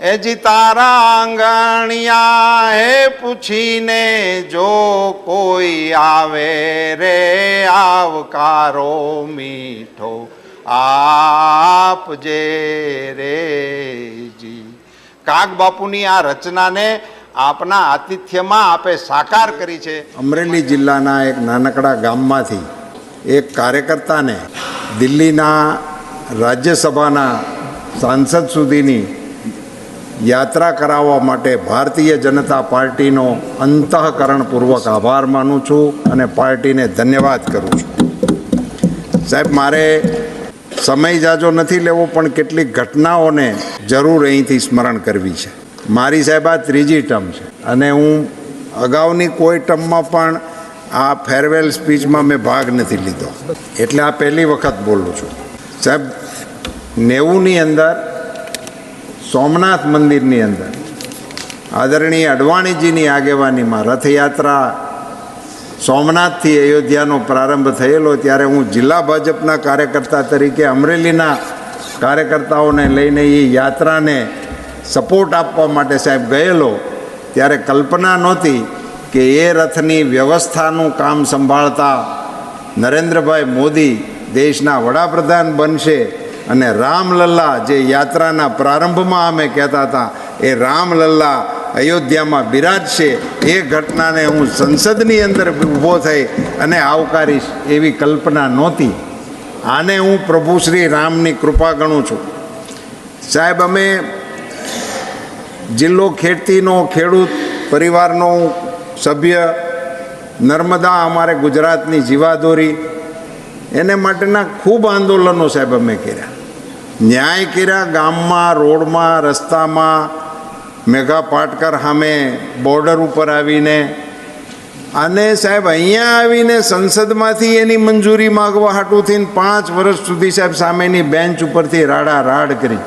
એજી તારા આંગણિયા હે પૂછીને જો કોઈ આવે રે આવકારો મીઠો આપજે રે જી. કાગ બાપુની આ રચનાને આપના આતિથ્યમાં આપે સાકાર કરી છે. અમરેલી જિલ્લાના એક નાનકડા ગામમાંથી એક કાર્યકર્તાને દિલ્હીના રાજ્યસભાના સાંસદ સુધીની યાત્રા કરાવવા માટે ભારતીય જનતા પાર્ટીનો અંતઃકરણપૂર્વક આભાર માનું છું અને પાર્ટીને ધન્યવાદ કરું છું. સાહેબ, મારે સમય જાજો નથી લેવો, પણ કેટલીક ઘટનાઓને જરૂર અહીંથી સ્મરણ કરવી છે. મારી સાહેબ, આ ત્રીજી ટર્મ છે. અને હું અગાઉની કોઈ ટર્મમાં પણ આ ફેરવેલ સ્પીચમાં મેં ભાગ નથી લીધો. એટલે આ પહેલી વખત બોલું છું. સાહેબ, નેવુંની અંદર સોમનાથ મંદિરની અંદર. આદરણીય અડવાણીજીની આગેવાનીમાં રથયાત્રા સોમનાથથી અયોધ્યાનો પ્રારંભ થયેલો ત્યારે હું જિલ્લા ભાજપના કાર્યકર્તા તરીકે અમરેલીના કાર્યકર્તાઓને લઈને એ યાત્રાને સપોર્ટ આપવા માટે સાહેબ ગયેલો ત્યારે કલ્પના નહોતી કે એ રથની વ્યવસ્થાનું કામ સંભાળતા નરેન્દ્રભાઈ મોદી દેશના વડાપ્રધાન બનશે અને રામલલ્લા જે યાત્રાના પ્રારંભમાં અમે કહેતા હતા, એ રામલલ્લા અયોધ્યામાં બિરાજશે. એ ઘટનાને હું સંસદની અંદર ઊભો થઈ અને આવકારીશ એવી કલ્પના નહોતી. આને હું પ્રભુ શ્રી રામની કૃપા ગણું છું. સાહેબ, અમે જિલ્લો ખેતીનો ખેડૂત, પરિવારનો સભ્ય, નર્મદા અમારે ગુજરાતની જીવાદોરી, એને માટેના ખૂબ આંદોલનો સાહેબ અમે કર્યા. ન્યાય કર્યા ગામમાં, રોડમાં, રસ્તામાં મેઘા પાટકર સામે બોર્ડર ઉપર આવીને અને સાહેબ અહીંયા આવીને સંસદમાંથી એની મંજૂરી માગવા હાટુથી પાંચ વર્ષ સુધી સાહેબ સામેની બેન્ચ ઉપરથી રાડા રાડ કરી.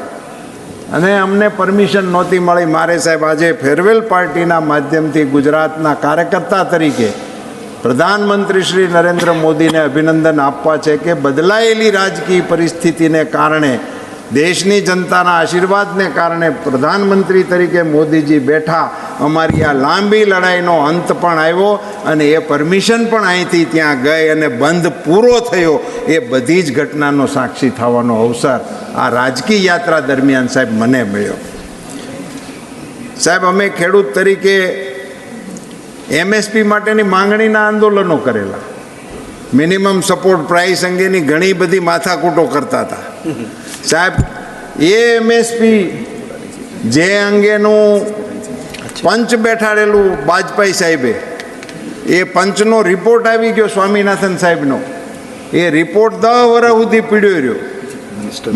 અને અમને પરમિશન નહોતી મળી. મારે સાહેબ આજે ફેરવેલ પાર્ટીના માધ્યમથી ગુજરાતના કાર્યકર્તા તરીકે પ્રધાનમંત્રી શ્રી નરેન્દ્ર મોદીને અભિનંદન આપવા છે કે બદલાયેલી રાજકીય પરિસ્થિતિને કારણે દેશની જનતાના આશીર્વાદને કારણે પ્રધાનમંત્રી તરીકે મોદીજી બેઠા. અમારી આ લાંબી લડાઈનો અંત પણ આવ્યો અને એ પરમિશન પણ અહીંથી ત્યાં ગઈ અને બંધ પૂરો થયો. એ બધી જ ઘટનાનો સાક્ષી થવાનો અવસર આ રાજકીય યાત્રા દરમિયાન સાહેબ મને મળ્યો. સાહેબ, અમે ખેડૂત તરીકે એમએસપી માટેની માંગણીના આંદોલનો કરેલા. મિનિમમ સપોર્ટ પ્રાઇસ અંગેની ઘણી બધી માથાકૂટો કરતા હતા. સાહેબ એ એમએસપી જે અંગેનું પંચ બેઠાડેલું વાજપેયી સાહેબે, એ પંચનો રિપોર્ટ આવી ગયો સ્વામિનાથન સાહેબનો. એ રિપોર્ટ દહ વર્ષ સુધી પીડ્યો રહ્યો.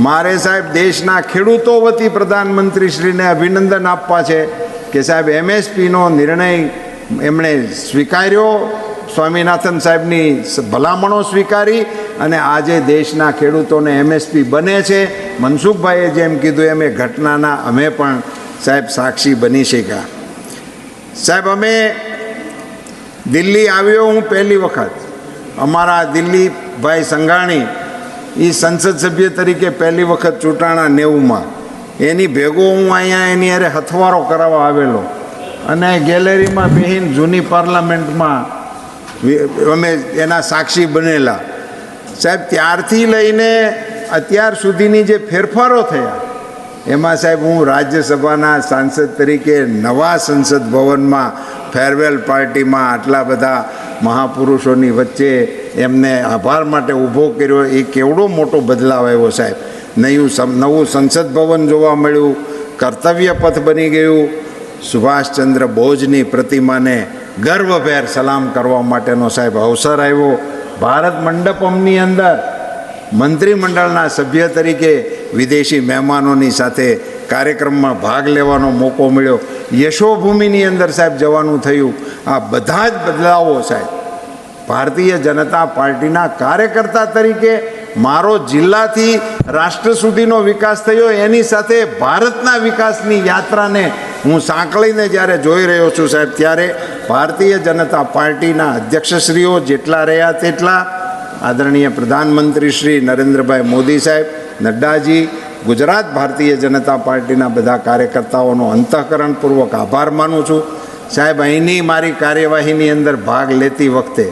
મારે સાહેબ, દેશના ખેડૂતો વતી પ્રધાનમંત્રીશ્રીને અભિનંદન આપવા છે કે સાહેબ એમએસપીનો નિર્ણય એમણે સ્વીકાર્યો સ્વામિનાથન સાહેબની ભલામણો સ્વીકારી અને આજે દેશના ખેડૂતોને એમએસપી બને છે. મનસુખભાઈએ જેમ કીધું એમ એ ઘટનાના અમે પણ સાહેબ સાક્ષી બની શક્યા. સાહેબ, અમે દિલ્હી આવ્યો હું પહેલી વખત. અમારા દિલ્હીભાઈ સંઘાણી એ સંસદ સભ્ય તરીકે પહેલી વખત ચૂંટાણા નેવુંમાં. એની ભેગો હું અહીંયા એની અરે હથવારો કરાવવા આવેલો. અને ગેલેરીમાં બેહીન જૂની પાર્લામેન્ટમાં અમે એના સાક્ષી બનેલા. સાહેબ, ત્યારથી લઈને અત્યાર સુધીની જે ફેરફારો થયા, એમાં સાહેબ હું રાજ્યસભાના સાંસદ તરીકે નવા સંસદ ભવનમાં ફેરવેલ પાર્ટીમાં આટલા બધા મહાપુરુષોની વચ્ચે એમને આભાર માટે ઊભો કર્યો. એ કેવડો મોટો બદલાવ આવ્યો સાહેબ. નયું નવું સંસદ ભવન જોવા મળ્યું કર્તવ્ય પથ બની ગયું. સુભાષચંદ્ર બોઝની પ્રતિમાને ગર્વભેર સલામ કરવા માટેનો સાહેબ અવસર આવ્યો ભારત મંડપમની અંદર મંત્રીમંડળના સભ્ય તરીકે વિદેશી મહેમાનોની સાથે કાર્યક્રમમાં ભાગ લેવાનો મોકો મળ્યો. યશોભૂમિની અંદર સાહેબ જવાનું થયું. આ બધા જ બદલાવો સાહેબ. ભારતીય જનતા પાર્ટીના કાર્યકર્તા તરીકે મારો જિલ્લાથી રાષ્ટ્ર સુધીનો વિકાસ થયો. એની સાથે ભારતના વિકાસની યાત્રાને હું સાંકળીને જ્યારે જોઈ રહ્યો છું સાહેબ, ત્યારે ભારતીય જનતા પાર્ટીના અધ્યક્ષશ્રીઓ જેટલા રહ્યા તેટલા આદરણીય પ્રધાનમંત્રી શ્રી નરેન્દ્રભાઈ મોદી સાહેબ, નડ્ડાજી, ગુજરાત ભારતીય જનતા પાર્ટીના બધા કાર્યકર્તાઓનો અંતઃકરણપૂર્વક આભાર માનું છું. સાહેબ, અહીંની મારી કાર્યવાહીની અંદર ભાગ લેતી વખતે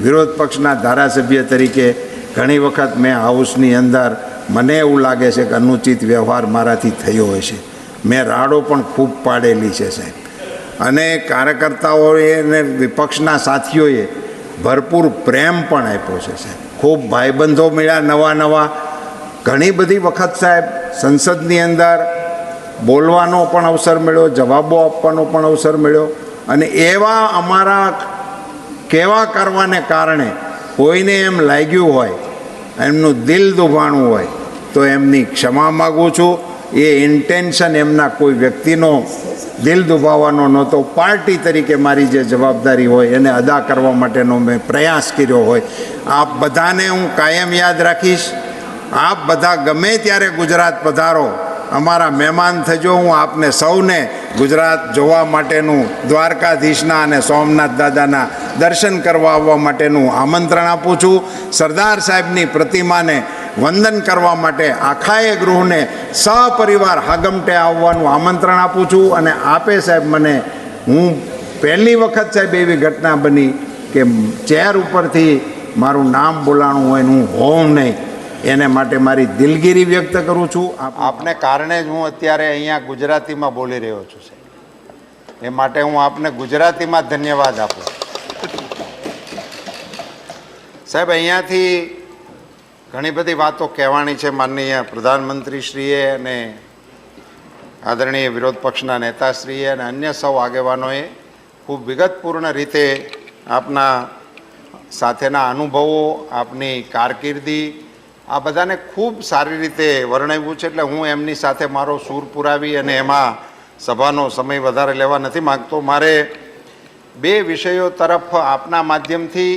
વિરોધ પક્ષના ધારાસભ્ય તરીકે ઘણી વખત મેં હાઉસની અંદર મને એવું લાગે છે કે અનુચિત વ્યવહાર મારાથી થયો હોય છે મેં રાડો પણ ખૂબ પાડેલી છે સાહેબ. અને કાર્યકર્તાઓએ અને વિપક્ષના સાથીઓએ ભરપૂર પ્રેમ પણ આપ્યો છે, સાહેબ. ખૂબ ભાઈબંધો મળ્યા નવા નવા. ઘણી બધી વખત, સાહેબ, સંસદની અંદર બોલવાનો પણ અવસર મળ્યો, જવાબો આપવાનો પણ અવસર મળ્યો અને એવા અમારા કેવા કરવાને કારણે કોઈને એમ લાગ્યું હોય, એમનું દિલ દુભાણું હોય, તો એમની ક્ષમા માગું છું. એ ઇન્ટેન્શન એમના કોઈ વ્યક્તિનો દિલ દુભાવવાનો નહોતો. પાર્ટી તરીકે મારી જે જવાબદારી હોય એને અદા કરવા માટેનો મેં પ્રયાસ કર્યો હોય. આપ બધાને હું કાયમ યાદ રાખીશ. આપ બધા ગમે ત્યારે ગુજરાત પધારો. અમારા મહેમાન થજો, હું આપને સૌને ગુજરાત જોવા માટેનું દ્વારકાધીશના અને સોમનાથ દાદાના દર્શન કરવા આવવા માટેનું આમંત્રણ આપું છું. સરદાર સાહેબની પ્રતિમાને વંદન કરવા માટે આખાએ ગૃહને સહપરિવાર હાગમટે આવવાનું આમંત્રણ આપું છું અને આપે સાહેબ મને, હું પહેલી વખત સાહેબ એવી ઘટના બની કે ચેર ઉપરથી મારું નામ બોલાણું હોય હું હોઉં નહીં. એને માટે મારી દિલગીરી વ્યક્ત કરું છું. આપને કારણે જ હું અત્યારે અહીંયા ગુજરાતીમાં બોલી રહ્યો છું, સાહેબ. એ માટે હું આપને ગુજરાતીમાં ધન્યવાદ આપું સાહેબ, અહીંયાથી ઘણી બધી વાતો કહેવાની છે માનનીય પ્રધાનમંત્રીશ્રીએ અને આદરણીય વિરોધ પક્ષના નેતાશ્રીએ અને અન્ય સૌ આગેવાનોએ ખૂબ વિગતપૂર્ણ રીતે આપના સાથેના અનુભવો, આપની કારકિર્દી આ બધાને ખૂબ સારી રીતે વર્ણવ્યું છે એટલે હું એમની સાથે મારો સૂર પુરાવી અને એમાં સભાનો સમય વધારે લેવા નથી માગતો. મારે બે વિષયો તરફ આપના માધ્યમથી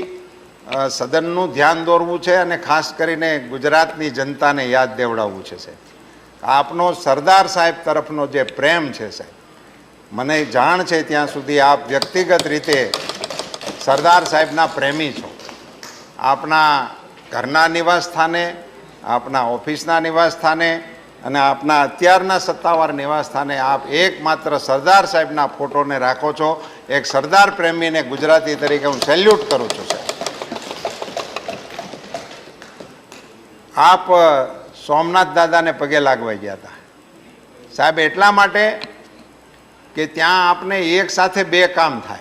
સદનનું ધ્યાન દોરવું છે અને ખાસ કરીને ગુજરાતની જનતાને યાદ દેવડાવવું છે સાહેબ. આપનો સરદાર સાહેબ તરફનો જે પ્રેમ છે સાહેબ, મને જાણ છે ત્યાં સુધી આપ વ્યક્તિગત રીતે સરદાર સાહેબના પ્રેમી છો. આપના ઘરના નિવાસ સ્થાને આપના ઓફિસના નિવાસ સ્થાને અને આપના અત્યારના સત્તાવાર નિવાસ સ્થાને આપ એકમાત્ર સરદાર સાહેબના ફોટોને રાખો છો. એક સરદાર પ્રેમીને ગુજરાતી તરીકે હું સેલ્યુટ કરું છું, સાહેબ. આપ સોમનાથ દાદાને પગે લાગવા ગયા હતા. સાહેબ, એટલા માટે કે ત્યાં આપને એક સાથે બે કામ થાય.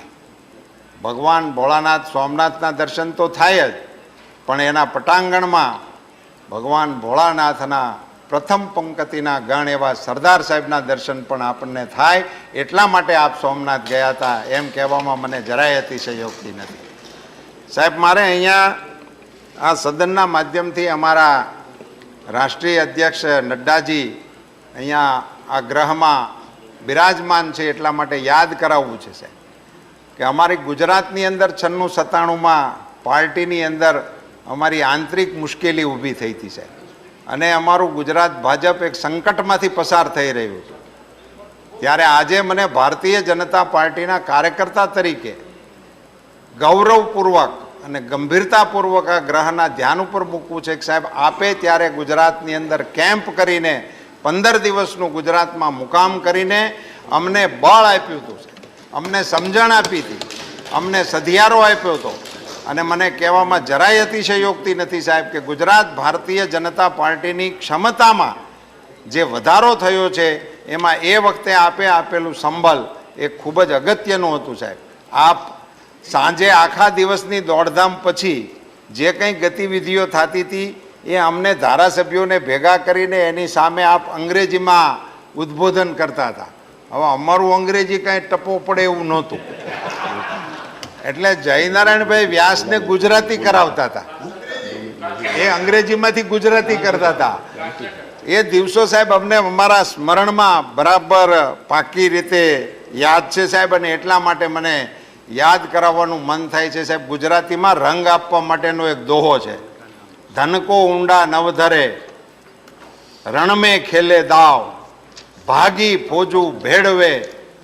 ભગવાન ભોળાનાથ, સોમનાથના દર્શન તો થાય જ. પણ એના પટાંગણમાં ભગવાન ભોળાનાથના પ્રથમ પંક્તિના ગણ એવા સરદાર સાહેબના દર્શન પણ આપણને થાય. એટલા માટે આપ સોમનાથ ગયા હતા. એમ કહેવામાં મને જરાય અતિશયોગતી નથી. સાહેબ, મારે અહીંયા આ સદનના માધ્યમથી અમારા રાષ્ટ્રીય અધ્યક્ષ નડ્ડાજી અહીંયા આ ગ્રહમાં બિરાજમાન છે એટલા માટે યાદ કરાવવું છે, સાહેબ. કે અમારી ગુજરાતની અંદર છન્નું સત્તાણુંમાં પાર્ટીની અંદર અમારી આંતરિક મુશ્કેલી ઊભી થઈ હતી સાહેબ અને અમારું ગુજરાત ભાજપ એક સંકટમાંથી પસાર થઈ રહ્યું છે. ત્યારે આજે મને ભારતીય જનતા પાર્ટીના કાર્યકર્તા તરીકે ગૌરવપૂર્વક અને ગંભીરતાપૂર્વક આ ગ્રહના ધ્યાન ઉપર મૂકવું છે કે સાહેબ, આપે ત્યારે ગુજરાતની અંદર કેમ્પ કરીને પંદર દિવસનું ગુજરાતમાં મુકામ કરીને અમને બળ આપ્યું હતું અમને સમજણ આપી હતી. અમને સધિયારો આપ્યો હતો. અને મને કહેવામાં જરાય અતિશયોક્તિ નથી સાહેબ કે ગુજરાત ભારતીય જનતા પાર્ટીની ક્ષમતામાં જે વધારો થયો છે, એમાં એ વખતે આપે આપેલું સંબલ એ ખૂબ જ અગત્યનું હતું સાહેબ. આપ સાંજે આખા દિવસની દોડધામ પછી જે કંઈ ગતિવિધિઓ થતી હતી, એ અમને ધારાસભ્યોને ભેગા કરીને એની સામે આપ અંગ્રેજીમાં ઉદ્બોધન કરતા હતા. હવે અમારું અંગ્રેજી કાંઈ ટપો પડે એવું નહોતું. એટલે જયનારાયણભાઈ વ્યાસને ગુજરાતી કરાવતા હતા. એ અંગ્રેજીમાંથી ગુજરાતી કરતા હતા. એ દિવસો સાહેબ અમને અમારા સ્મરણમાં બરાબર પાકી રીતે યાદ છે સાહેબ અને એટલા માટે મને યાદ કરાવવાનું મન થાય છે સાહેબ. ગુજરાતીમાં રંગ આપવા માટેનો એક દોહો છે. ધનકો ઊંડા નવધરે, રણમે ખેલે દાવ, ભાગી ફોજું ભેળવે,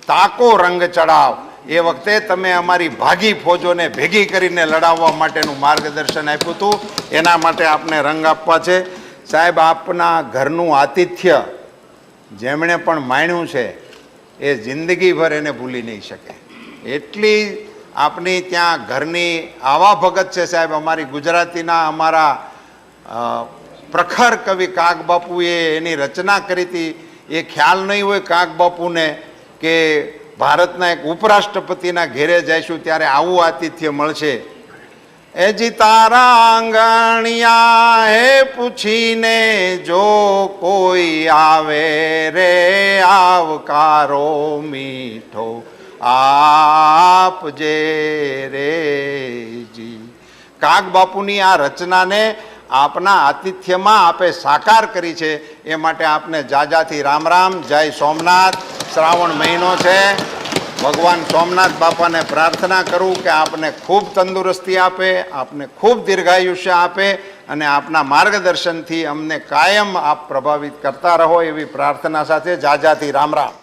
તાકો રંગ ચડાવ. એ વખતે તમે અમારી ભાગી ફોજોને ભેગી કરીને લડાવવા માટેનું માર્ગદર્શન આપ્યું હતું. એના માટે આપને રંગ આપવા છે. સાહેબ, આપના ઘરનું આતિથ્ય જેમણે પણ માણ્યું છે, એ જિંદગીભર એને ભૂલી નહીં શકે. એટલી આપની ત્યાં ઘરની આવા ભગત છે સાહેબ, અમારી ગુજરાતીના અમારા પ્રખર કવિ કાગબાપુએ એની રચના કરી હતી. એ ખ્યાલ નહીં હોય કાગબાપુને કે ભારતના એક ઉપરાષ્ટ્રપતિના ઘેરે જઈશું ત્યારે આવું આતિથ્ય મળશે. એજી તારા આંગણિયા હે પૂછીને જો કોઈ આવે રે આવકારો મીઠો આપજે રે જી. કાગ બાપુની આ રચનાને આપના આતિથ્યમાં આપે સાકાર કરી છે. એ માટે આપને જાજાથી રામ રામ, જય સોમનાથ. શ્રાવણ મહિનો છે. ભગવાન સોમનાથ બાપાને પ્રાર્થના કરું કે આપને ખૂબ તંદુરસ્તી આપે, આપને ખૂબ દીર્ઘાયુષ્ય આપે અને આપના માર્ગદર્શનથી અમને કાયમ આપ પ્રભાવિત કરતા રહો એવી પ્રાર્થના સાથે જાજાથી રામ રામ.